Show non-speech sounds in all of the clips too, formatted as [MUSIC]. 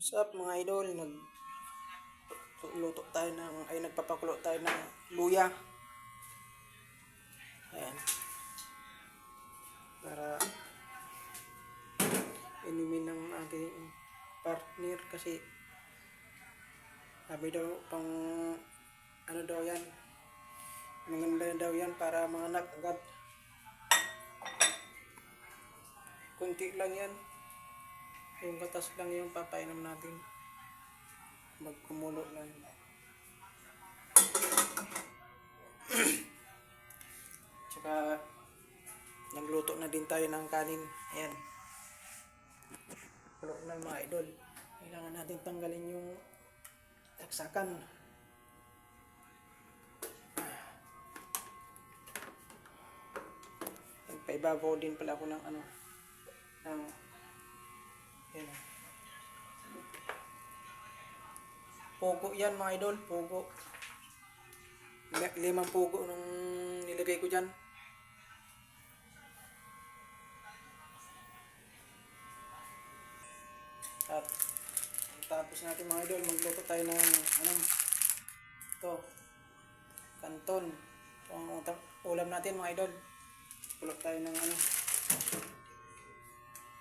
What's up mga idol? Nag luto tayo ng ay nagpapakulo tayo ng luya. Ayan. Para inumin ng aking partner kasi sabi daw pang ano daw yan maganda daw yan para mga anak agad kunti lang yan yung gatas lang yung papainom natin. Magkumulo lang. [CLEARS THROAT] Tsaka, nagluto na din tayo ng kanin. Ayan. Kulo na mga idol. Kailangan natin tanggalin yung saksakan. Nagpaibabaw din pala ako ng ano, ng yan. o. Pogo yan mga idol, pogo. Li- Limang pogo nung nilagay ko dyan. At tapos natin mga idol, magluto tayo ng ano, ito, kanton. Ito ang ulam natin mga idol. Kulot tayo ng ano,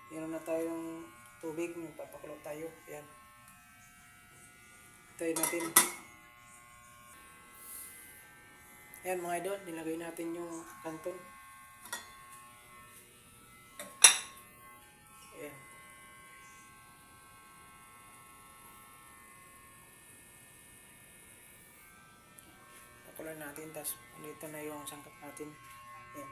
Meron na tayong tubig, magpapakulot tayo. Ayan. Tayo natin. Ayan mga idol, nilagay natin yung kanton. Ayan. Pakulan natin, tapos dito na yung sangkap natin. Ayan.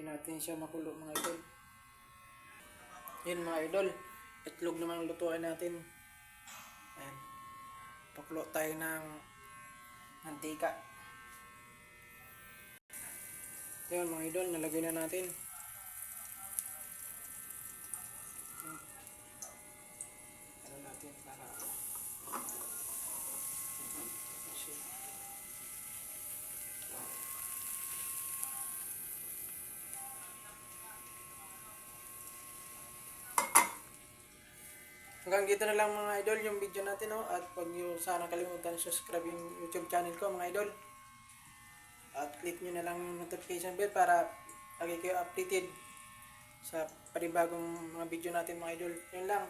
Hintayin natin siya makulo mga idol. Yun mga idol. Itlog naman ang lutuin natin. Ayan. Pakulo tayo ng mantika. Yun mga idol, nalagay na natin. Hanggang dito na lang mga idol yung video natin no? at huwag nyo sana kalimutan subscribe yung YouTube channel ko mga idol. At click nyo na lang yung notification bell para lagi kayo updated sa panibagong mga video natin mga idol. Yun lang.